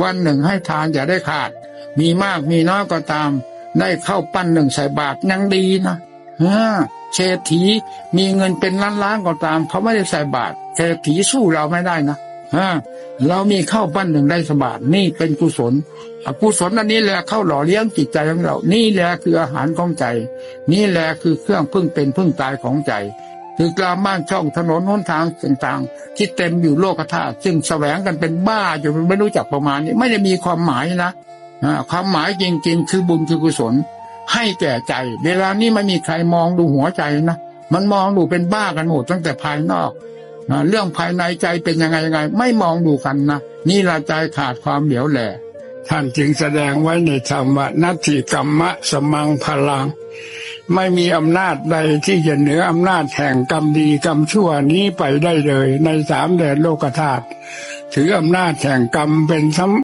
วันหนึ่งให้ทานอย่าได้ขาด มีมากมีน้อยก็ตาม ได้เข้าปั้นหนึ่งใส่บาทยังดีนะเออเศรษฐีมีเงินเป็นล้านล้านๆก็ตาม เขาไม่ได้ใส่บาทเศรษฐีสู้เราไม่ได้นะเออเรามีเข้าปั้นหนึ่งได้สบาทนี่เป็นกุศลกุศลอันนี้แหละเข้าหล่อเลี้ยงจิตใจของเรา นี่แหละคืออาหารของใจ นี่แหละคือเครื่องพึ่งเป็นพึ่งตายของใจ คือกลางบ้านช่องถนนหนทางต่างๆ ที่เต็มอยู่โลกธาตุซึ่งแสวงกันเป็นบ้าอยู่ไม่รู้จักประมาณนี้ ไม่ได้มีความหมายนะความหมายจริง ๆ คือบุญคือกุศล ให้แก่ใจ เวลานี้ไม่มีใครมองดูหัวใจนะมันมองดูเป็นบ้ากันหมดตั้งแต่ภายนอกเรื่องภายในใจเป็นยังไงยังไง ไม่มองดูกันนะนี่ละใจขาดความเหลียวแหลท่านจึงแสดงไว้ในธรรมว่านัตถิกรรมะสมังพลัง ไม่มีอำนาจใดที่จะเหนืออำนาจแห่งกรรมดีกรรมชั่วนี้ไปได้เลย ในสามแดนโลกธาตุถืออำนาจแห่งกรรมเป็นสำ